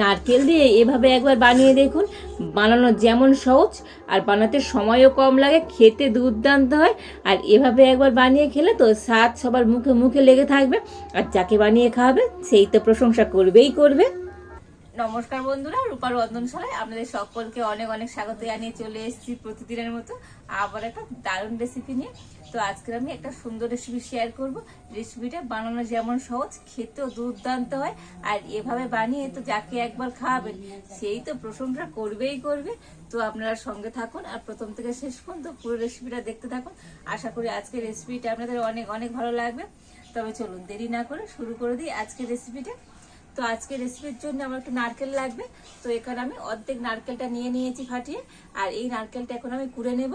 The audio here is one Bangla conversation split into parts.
নারকেল দিয়ে এভাবে একবার বানিয়ে দেখুন। বানানো যেমন সহজ, আর বানাতে সময়ও কম লাগে, খেতে দুর্দান্ত হয়। আর এভাবে একবার বানিয়ে খেলে তো স্বাদ সবার মুখে মুখে লেগে থাকবে, আর যাকে বানিয়ে খাওয়াবে সেই তো প্রশংসা করবেই করবে। নমস্কার বন্ধুরা, রূপার রন্ধনশালায় আপনাদের সকলকে অনেক অনেক স্বাগত জানিয়ে চলে এসেছি প্রতিদিনের মতো আবার একটা দারুণ রেসিপি নিয়ে। তো আজকে আমি একটা সুন্দর রেসিপি শেয়ার করব। রেসিপিটা বানানো যেমন সহজ, খেতেও দুর্দান্ত হয়। আর এভাবে বানিয়ে তো যাকে একবার খাওয়াবেন, সেই তো প্রশংসা করবেই করবে। তো আপনারা সঙ্গে থাকুন আর প্রথম থেকে শেষ পর্যন্ত পুরো রেসিপিটা দেখতে থাকুন। আশা করি আজকের রেসিপিটা আপনাদের অনেক অনেক ভালো লাগবে। তবে চলুন দেরি না করে শুরু করে দিই আজকের রেসিপিটা তো আজকে রেসিপির জন্য আমার একটু নারকেল লাগবে। তো এখানে আমি অর্ধেক নারকেলটা নিয়ে নিয়েছি ফাটিয়ে, আর এই নারকেলটা এখন আমি কুড়ে নেব।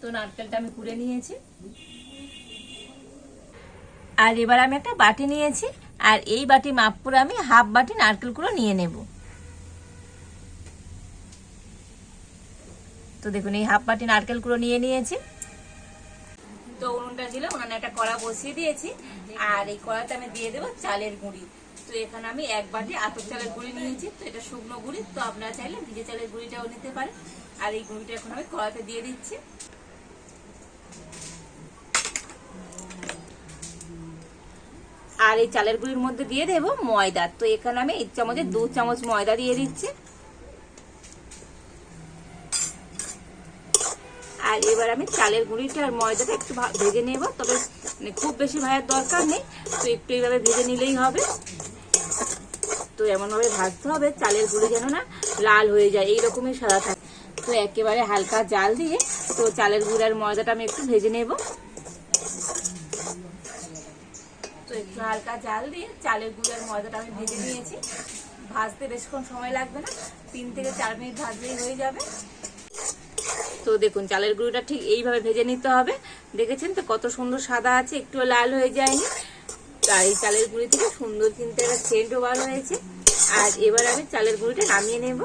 তো নারকেলটা আমি কুড়ে নিয়েছি। আর এবার আমি একটা বাটি নিয়েছি। আর এই বাটি মাপ করে আমি হাফ বাটি নারকেলগুলো নিয়ে নেব। তো দেখুন, এই হাফ বাটি নারকেলগুলো নিয়ে নিয়েছি। তো উনুনটা ছিল, উনানে একটা কড়া বসিয়ে দিয়েছি। আর এই কড়াতে আমি দিয়ে দেবো চালের গুঁড়ি। তো এখানে আমি এক বাটি আতর চালের গুঁড়ি নিয়েছি, তো এটা শুকনো গুঁড়ি। তো আপনারা চাইলে ভিজে চালের গুঁড়িটাও নিতে পারেন। আর এই গুঁড়িটা এখন আমি কড়াতে দিয়ে দিচ্ছি। আর এই চালের গুঁড়ির মধ্যে দিয়ে দেবো ময়দা। তো এখানে আমি এক চামচে, দু চামচ ময়দা দিয়ে দিচ্ছি। আর এবার আমি চালের গুঁড়িটা আর ময়দাটা একটু ভেজে নেব। তবে মানে খুব বেশি ভাজার দরকার নেই। তো একটু এইভাবে ভেজে নিলেই হবে। তো এমনভাবে ভাজতে হবে, চালের গুঁড়ি যেন না লাল হয়ে যায়, এইরকমই সাদা থাকে। তো একেবারে হালকা জাল দিয়ে তো চালের গুঁড়ি আর ময়দাটা আমি একটু ভেজে নেব তো একটু হালকা জাল দিয়ে চালের গুঁড়ার ময়দাটা আমি ভেজে নিয়েছি। ভাজতে বেশিক্ষণ সময় লাগবে না, তিন থেকে চার মিনিট ভাজলেই হয়ে যাবে। তো দেখুন, চালের গুঁড়োটা ঠিক এইভাবে ভেজে নিতে হবে। দেখেছেন তো কত সুন্দর সাদা আছে একটু লাল হয়ে যায়নি। আর এই চালের গুঁড়ি থেকে সুন্দর কিন্তু একটা সেন্টও বার হয়েছে। আর এবার আমি চালের গুঁড়িটা নামিয়ে নেব।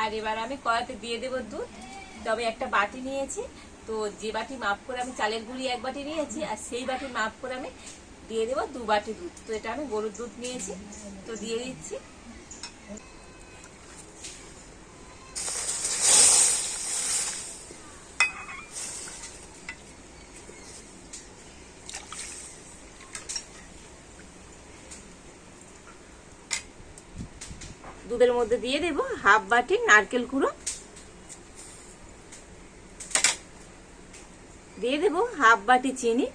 আর এবার আমি কড়াতে দিয়ে দেবো দুধ। তবে একটা বাটি নিয়েছি। তো যে বাটি মাপ করে আমি চালের গুঁড়ি এক বাটি নিয়েছি, আর সেই বাটি মাপ করে আমি দিয়ে দেবো দু বাটি দুধ। তো এটা আমি গরুর দুধ নিয়েছি, তো দিয়ে দিচ্ছি। দুধের মধ্যে দিয়ে দেবো হাফ বাটি নারকেল কুড়ো। দিয়ে দেবো হাফ বাটি চিনি।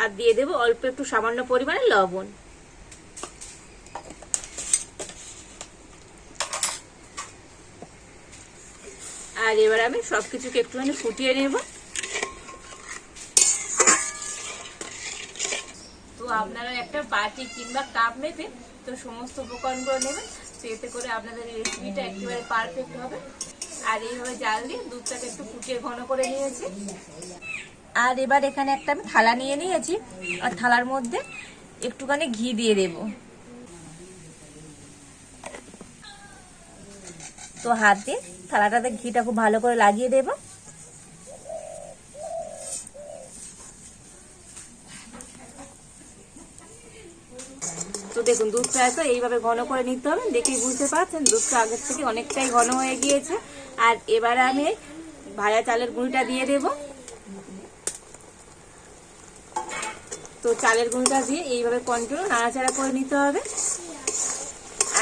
আর দিয়ে দেবো অল্প একটু সামান্য পরিমাণে লবণ। আর এবার আমি সবকিছুকে একটুখানি ফুটিয়ে নেব। তো আপনারা একটা বাটি কিংবা কাপ মেপে তো সমস্ত উপকরণগুলো নেবেন। তো এতে করে আপনাদের রেসিপিটা একেবারে পারফেক্ট হবে। আর এইভাবে জাল দিয়ে দুধটাকে একটু ফুটিয়ে ঘন করে নিয়েছি। আর এবার এখানে একটা আমি থালা নিয়ে নিয়েছি, আর থালার মধ্যে একটুখানি ঘি দিয়ে দেব। তো হাত দিয়ে থালাটাতে ঘিটা খুব ভালো করে লাগিয়ে দেবো। দেখুন, দুধটা এত এইভাবে ঘন করে নিতে হবে, দেখেই বুঝতে পারছেন, দুধটা আগের থেকে অনেকটাই ঘন হয়ে গিয়েছে। আর এবারে আমি ভাজা চালের গুঁড়িটা দিয়ে দেব। তো চালের গুঁড়িটা দিয়ে এইভাবে কন্টিনিউ নাড়াচাড়া করে নিতে হবে।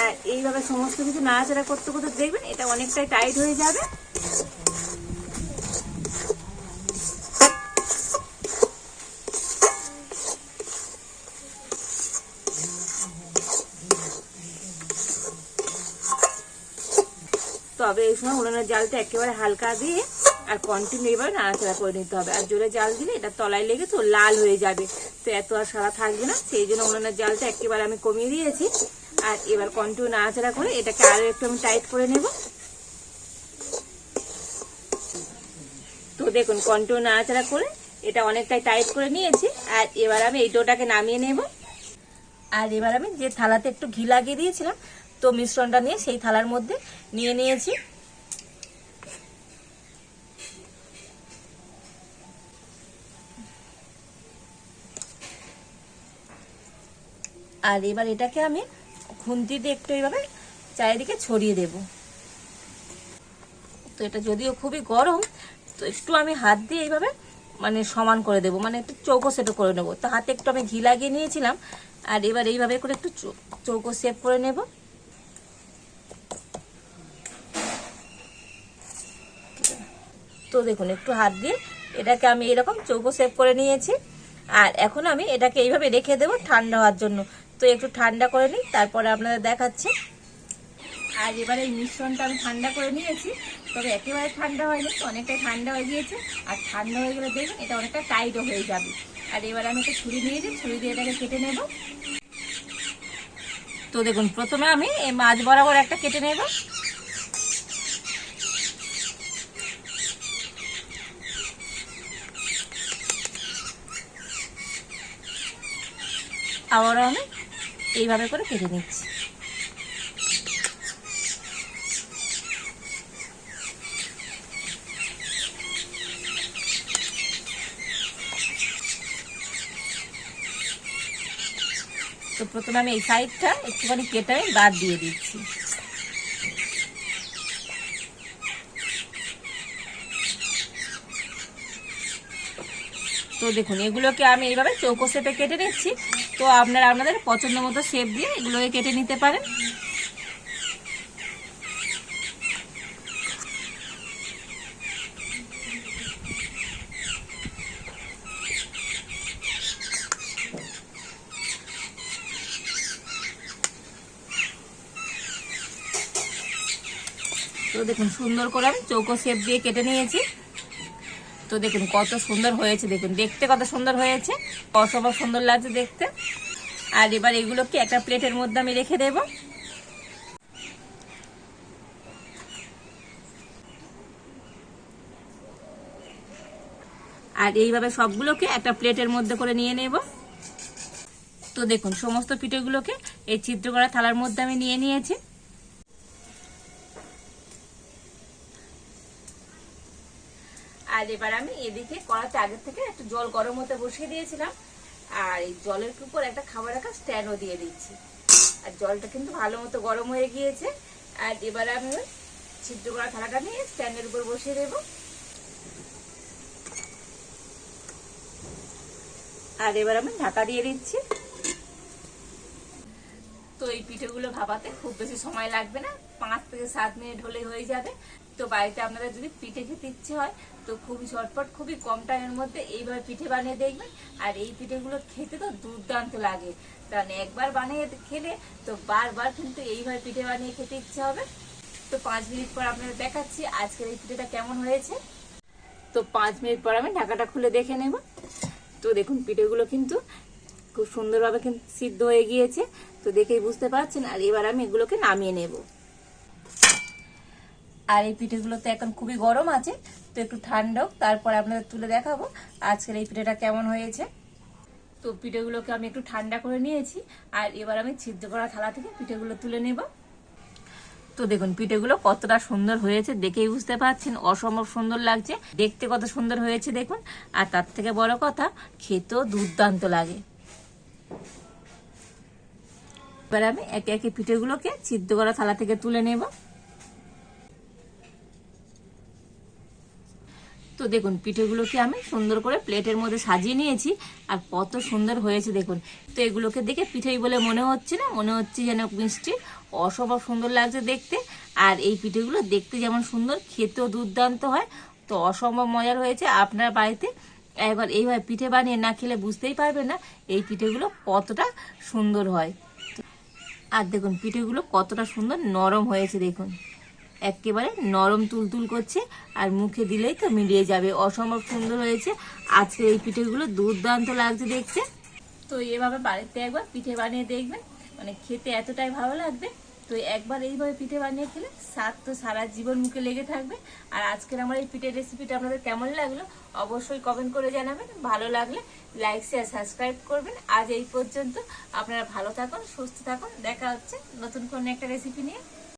আর এইভাবে সমস্ত কিছু নাড়াচাড়া করতে করতে দেখবেন এটা অনেকটাই টাইট হয়ে যাবে। তবে এই সময় উনুনের জালটা একেবারে হালকা দিয়ে আর কন্টিনিউ এইভাবে নাড়াচাড়া করে নিতে হবে। আর জোরে জাল দিলে এটা তলায় লেগে তো লাল হয়ে যাবে। তো এত আর সারা থাকবে না। সেই জন্য উনুনের জালটা একেবারে আমি কমিয়ে দিয়েছি। আর এবার কন্টিনিউ নাড়াচাড়া করে এটাকে আরও একটু আমি টাইট করে নেব। তো দেখুন কন্টিনিউ নাড়াচাড়া করে এটা অনেকটাই টাইট করে নিয়েছি। আর এবার আমি এই ডোটাকে নামিয়ে নেব। আর এবার আমি যে থালাতে একটু ঘি লাগিয়ে দিয়েছিলাম তো মিশ্রণটা নিয়ে সেই থালার মধ্যে নিয়ে নিয়েছি। আর এবার এটাকে আমি খুন্তি দিয়ে একটু এইভাবে চারিদিকে ছড়িয়ে দেব। তো এটা যদিও খুবই গরম, তো একটু আমি হাত দিয়ে এইভাবে মানে সমান করে দেব মানে একটু চৌকো সেটো করে নেব। তো হাতে একটু আমি ঘি লাগিয়ে নিয়েছিলাম, আর এবার এইভাবে করে একটু চৌকো শেপ করে নেব। তো দেখুন, একটু হাত দিয়ে এটাকে আমি এরকম চৌকো শেপ করে নিয়েছি। আর এখন আমি এটাকে এইভাবে রেখে দেবো ঠান্ডা হওয়ার জন্য। তো একটু ঠান্ডা করে নিই, তারপরে আপনাদের দেখাচ্ছি। আর এবার এই মিশ্রণটা আমি ঠান্ডা করে নিয়েছি, তবে একেবারে ঠান্ডা হয়নি, অনেকটাই ঠান্ডা হয়ে গিয়েছে। আর ঠান্ডা হয়ে গেলে দেখুন এটা অনেকটা টাইটও হয়ে যাবে। আর এবার আমি একটা ছুরি নিয়েছি ছুরি দিয়ে এটাকে কেটে নেব। তো দেখুন, প্রথমে আমি এই মাছ বরাবর একটা কেটে নেব। আবারও আমি এইভাবে করে কেটে নিচ্ছি। তো প্রথমে আমি এই সাইডটা একটুখানি কেটে বাদ দিয়ে দিচ্ছি। তো দেখুন, এগুলোকে আমি এইভাবে চৌকো শেপে কেটে নিচ্ছি। তো আপনারা আপনাদের পছন্দ মতো শেপ দিয়ে এগুলোকে কেটে নিতে পারেন। তো দেখুন, সুন্দর করে আমি চৌকো শেপ দিয়ে কেটে নিয়েছি। তো দেখুন, কত সুন্দর হয়েছে। দেখুন, দেখতে কত সুন্দর হয়েছে। অসম্ভব সুন্দর লাগছে দেখতে। আর এবার এগুলোকে একটা প্লেটের মধ্যে আমি রেখে দেব। আর এইভাবে সবগুলোকে একটা প্লেটের মধ্যে করে নিয়ে নেব। তো দেখুন, সমস্ত পিঠেগুলোকে এই ছিদ্র করা থালার মধ্যে আমি নিয়ে নিয়েছি। আর এবার আমি এদিকে কড়াতে আগের থেকে একটু জল গরম হতে বসিয়ে দিয়েছিলাম। আর এই জলের উপর একটা খাবার রাখা স্ট্যান্ডও দিয়ে দিচ্ছি। আর জলটা কিন্তু ভালো মতো গরম হয়ে গিয়েছে। আর এবার আমি ওই ছিদ্র করা থালাটা নিয়ে স্ট্যান্ডের উপর বসিয়ে দেবো। আর এবার আমি ঢাকা দিয়ে দিচ্ছি। তো এই পিঠেগুলো ভাপাতে খুব বেশি সময় লাগবে না। পাঁচ থেকে সাত মিনিট হলেই হয়ে যাবে। তো বাড়িতে আপনাদের যদি পিঠে খেতে ইচ্ছে হয়, তো খুবই ঝটপট, খুবই কম টাইমের মধ্যে এইভাবে পিঠে বানিয়ে দেখবেন। আর এই পিঠেগুলো খেতে তো দুর্দান্ত লাগে। কারণ একবার বানিয়ে খেলে তো বারবার কিন্তু এইভাবে পিঠে বানিয়ে খেতে ইচ্ছে হবে। তো পাঁচ মিনিট পর আপনাদের দেখাচ্ছি আজকের এই পিঠেটা কেমন হয়েছে। তো পাঁচ মিনিট পর আমি ঢাকাটা খুলে দেখে নেব। তো দেখুন, পিঠেগুলো কিন্তু খুব সুন্দরভাবে কিন্তু সিদ্ধ হয়ে গিয়েছে। তো দেখেই বুঝতে পারছেন। আর এবার আমি এগুলোকে নামিয়ে নেব। আর এই পিঠেগুলো তো এখন খুবই গরম আছে, তো একটু ঠান্ডা তারপর আপনাদের তুলে দেখাবো আজকের এই পিঠেটা কেমন হয়েছে। তো পিঠেগুলোকে আমি একটু ঠান্ডা করে নিয়েছি, আর এবার আমি ছিদ্র করা থালা থেকে পিঠেগুলো তুলে নেব। তো দেখুন, পিঠেগুলো কতটা সুন্দর হয়েছে, দেখেই বুঝতে পারছেন, অসম্ভব সুন্দর লাগছে, দেখতে কত সুন্দর হয়েছে দেখুন, আর তার থেকে বড় কথা, খেতেও দুর্দান্ত লাগে। এবার আমি একে একে পিঠেগুলোকে ছিদ্র করা থালা থেকে তুলে নেব। তো দেখুন, পিঠেগুলোকে আমি সুন্দর করে প্লেটের মধ্যে সাজিয়ে নিয়েছি, আর কত সুন্দর হয়েছে দেখুন। তো এগুলোকে দেখে পিঠেই বলে মনে হচ্ছে না, মনে হচ্ছে যেন মিষ্টি, অসম্ভব সুন্দর লাগছে দেখতে। আর এই পিঠেগুলো দেখতে যেমন সুন্দর, খেতেও দুর্দান্ত হয়, তো অসম্ভব মজার হয়েছে আপনার বাড়িতে। একবার এইভাবে পিঠে বানিয়ে না খেলে বুঝতেই পারবে না এই পিঠেগুলো কতটা সুন্দর হয়। আর দেখুন, পিঠেগুলো কতটা সুন্দর নরম হয়েছে দেখুন। একেবারে নরম তুলতুল করছে আর মুখে দিলেই তো মিলিয়ে যাবে। অসম্ভব সুন্দর হয়েছে। আজকে এই পিঠেগুলো দুর্দান্ত লাগছে দেখতে। তো এভাবে বাড়িতে একবার পিঠে বানিয়ে দেখবেন। মানে খেতে এতটাই ভালো লাগবে। তো একবার এইভাবে পিঠে বানিয়ে খেলে স্বাদ তো সারা জীবন মুখে লেগে থাকবে। আর আজকের আমার এই পিঠের রেসিপিটা আপনাদের কেমন লাগল অবশ্যই কমেন্ট করে জানাবেন। ভালো লাগলে লাইক শেয়ার সাবস্ক্রাইব করবেন। আজ এই পর্যন্ত আপনারা ভালো থাকুন, সুস্থ থাকুন। দেখা হচ্ছে নতুন কোনো একটা রেসিপি নিয়ে।